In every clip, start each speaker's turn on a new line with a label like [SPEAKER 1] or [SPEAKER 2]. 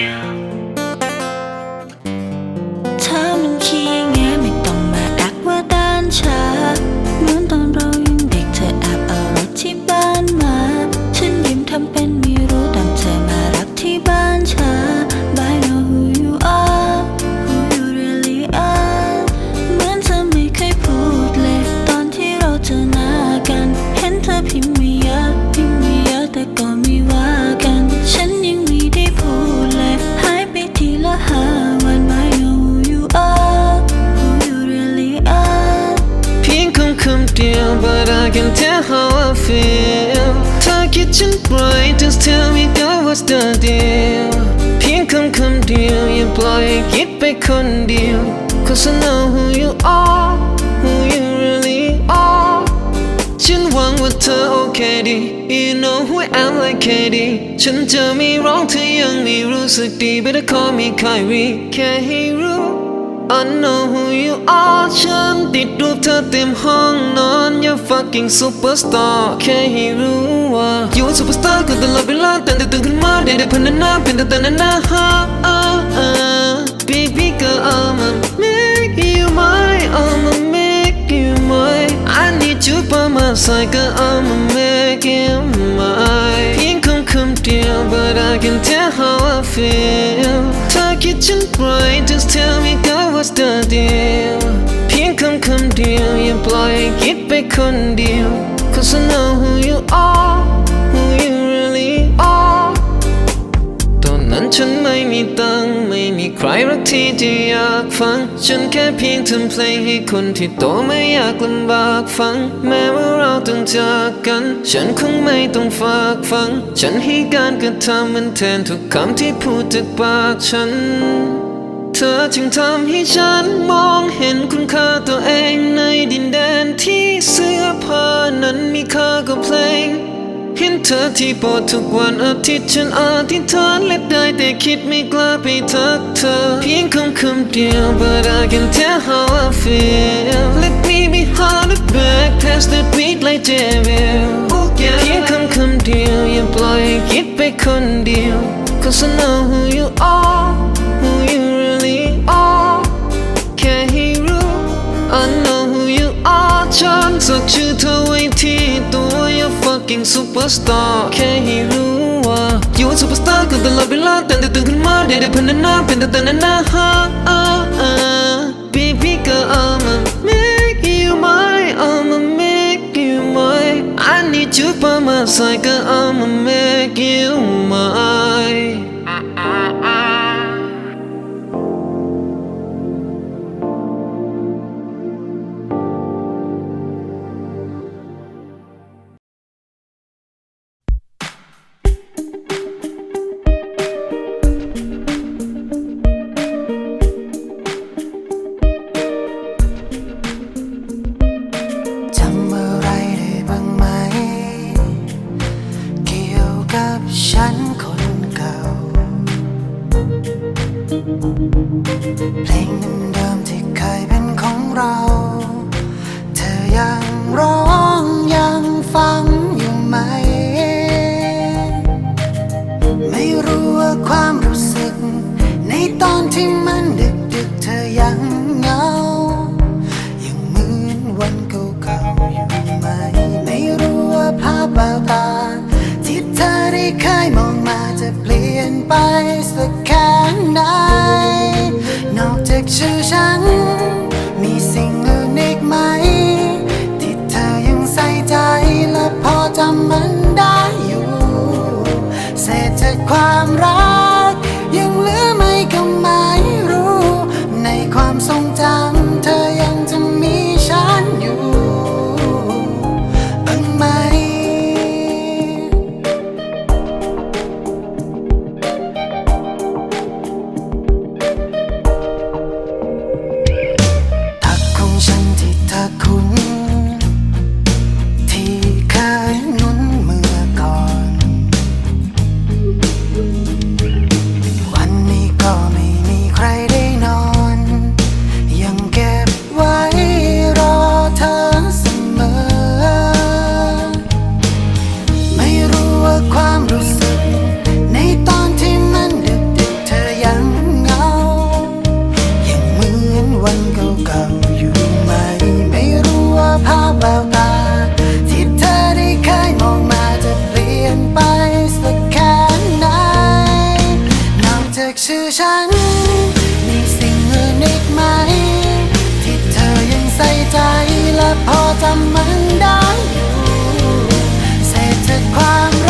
[SPEAKER 1] deal
[SPEAKER 2] เธอมันขี้แงไม่ต้องมาดักว่าด้านชาเหมือนตอนเรายังเด็กเธอแอบเอารถที่บ้านมา ฉันยิ้มทำเป็นไม่รู้ตามเธอมารับที่บ้านชา But I know who you are who you really are เหมือนเธอไม่เคยพูดเลย ตอนที่เราเจอหน้ากัน เห็นเธอพิมพ์ไม่เยอะ
[SPEAKER 3] feel เธอคิดฉันปล่อย just tell me girl what's the deal เพียงคำคำเดียวอย่าปล่อยให้คิดไปคนเดียว cause I know who you are who you really are ฉันหวังว่าเธอโอเคดี You know who I am like Katie ฉันจะไม่ร้องเธอยังไม่รู้สึกดี Better call me Kyrie แค่ให้รู้ I know who you are ฉันติดรูปเธอเต็มห้องนอน You're fucking superstar แค่ให้รู้ว่า You a superstar ก็ตลอดเวลาแต่แต่ตื่นขึ้นมาได้ได้พันนาเป็นแต่แต่นานาฮะ Baby girl I'ma make you mine I'ma make you mine I need you by my side girl I'ma make you mine but I can tell how I feel เธอคิดฉันปล่อย just tell me girl what's the deal เพียงคำคำเดียวอย่าปล่อยให้คิดไปคนเดียว cause I know who you are who you really are ตอนนั้นฉันไม่มีตัง ใครรักที่จะอยากฟัง ฉันแค่เพียงทำเพลงให้คนที่โตไม่อยากลำบากฟัง แม้ว่าเราต้องจากกัน ฉันคงไม่ต้องฝากฟัง ฉันให้การกระทำมันแทนทุกคำที่พูดจากปากฉัน เธอจึงทำให้ฉันมองเห็นคุณค่าตัวเองในดินแดนที่เสื้อผ้านั้นมีค่ากว่าเพลง เห็นเธอที่โปรดทุกวันอาทิตย์ฉันอธิษฐานและได้แต่คิดไม่กล้าไปทักเธอ เพียงคำคำเดียว but I can tell how I feel let me be hard to back past the beat like devil เพียงคำคำเดียวอย่าปล่อยให้คิดไปคนเดียว cause I know who you are who you really are แค่ให้รู้ I know who you are ฉันสักชื่อเธอ fucking superstar แค่ให้รู้ว่า You a superstar ก็ตลอดเวลาแต่แต่ตื่นขึ้นมาได้ได้พันนาเป็นแต่แต่นานาฮะ Baby girl I'ma make you mine I'ma make you mine I need you by my side girl I'ma make you mine ။
[SPEAKER 4] สักแค่ไหน นอกจากชื่อฉัน นั้มีสิ่งอื่นอีกไหม ที่เธอยังใส่ใจและพอจำมันได้อยู่เศษจากความรัก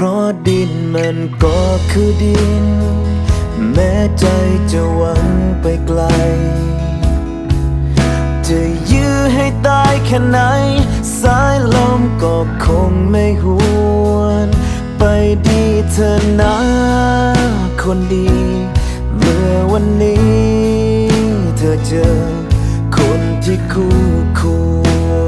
[SPEAKER 5] เพราะดินมันก็คือดิน แม้ใจจะหวังไปไกล จะยื้อให้ตายแค่ไหน สายลมก็คงไม่หวน ไปดีเธอนะคนดี เมื่อวันนี้ เธอเจอคนที่คู่ควร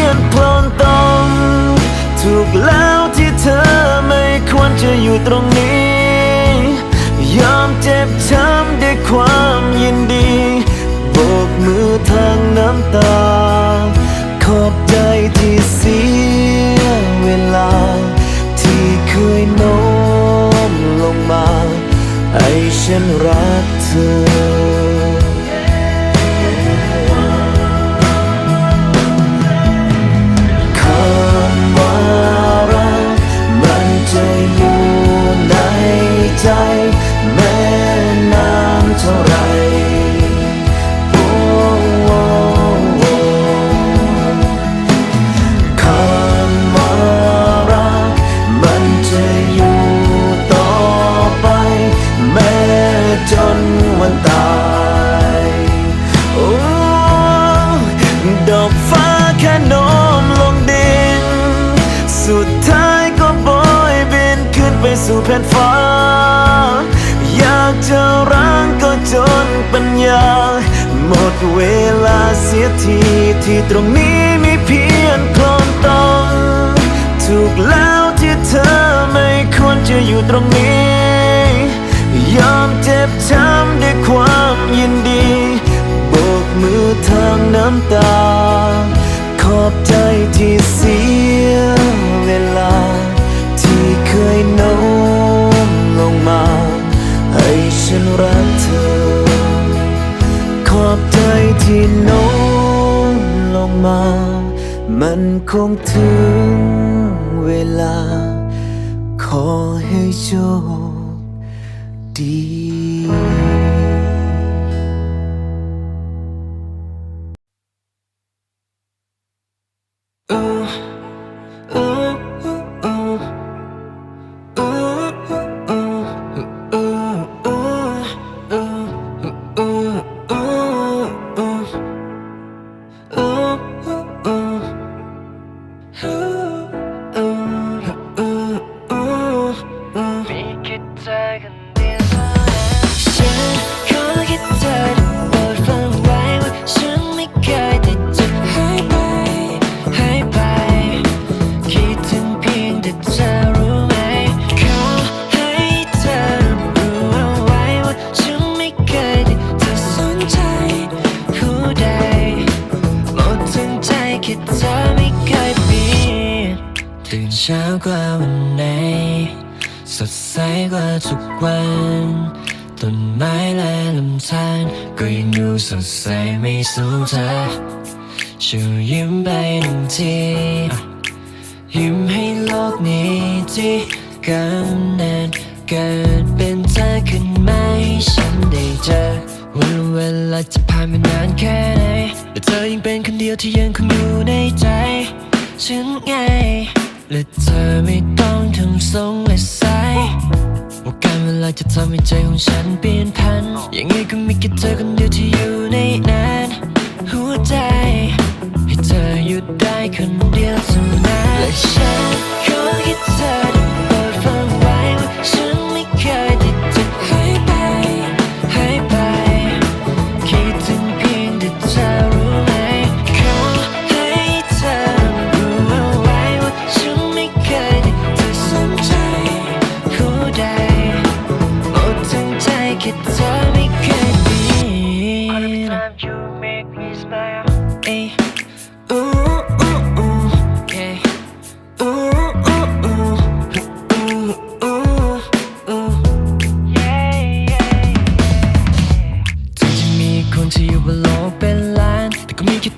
[SPEAKER 5] มียงโคลนตมถูกแล้วที่เธอไม่ควรจะอยู่ตรงนี้ ยอมเจ็บช้ำด้วยความยินดีโบกมือทางน้ำตา ลาเสียทีที่ตรงนี้มีเพียงโคลนตองถูกแล้วที่เธอไม่ควรจะอยู่ตรงนี้ ยอมเจ็บช้ำด้วยความยินดีโบกมือทางน้ำตา ขอบใจที่เสียเวลา ที่เคยโน้มลงมา ให้ฉันรักเธอ ที่โน้มลงมา มันคงถึงเวลา ขอให้โชคดี
[SPEAKER 6] กว่าวันไหน สดใสกว่าทุกวัน ต้นไม้และลำธารก็ยังดูสดใสไม่สู้เธอช่วยยิ้มไปหนึ่งทียิ้มให้โลกนี้ที่กำเนันเกิดเป็นเธอขึ้นมาให้ฉันได้เจอวันเวลาจะผ่านมานานแค่ไหนแต่เธอยังเป็นคนเดียวที่ยังคงอยู่ในใจฉันไง และเธอไม่ต้องทำทรงและสายว่าการเวลาจะทำให้ใจของฉันเปลี่ยนพัน ยังไงก็มีแค่เธอคนเดียวที่อยู่ในนั้นหัวใจ ให้เธอหยุดได้คนเดียวเท่านั้นและฉันขอแค่เธอ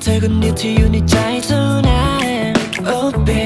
[SPEAKER 6] take a knee to you, need time tonight. Oh, baby.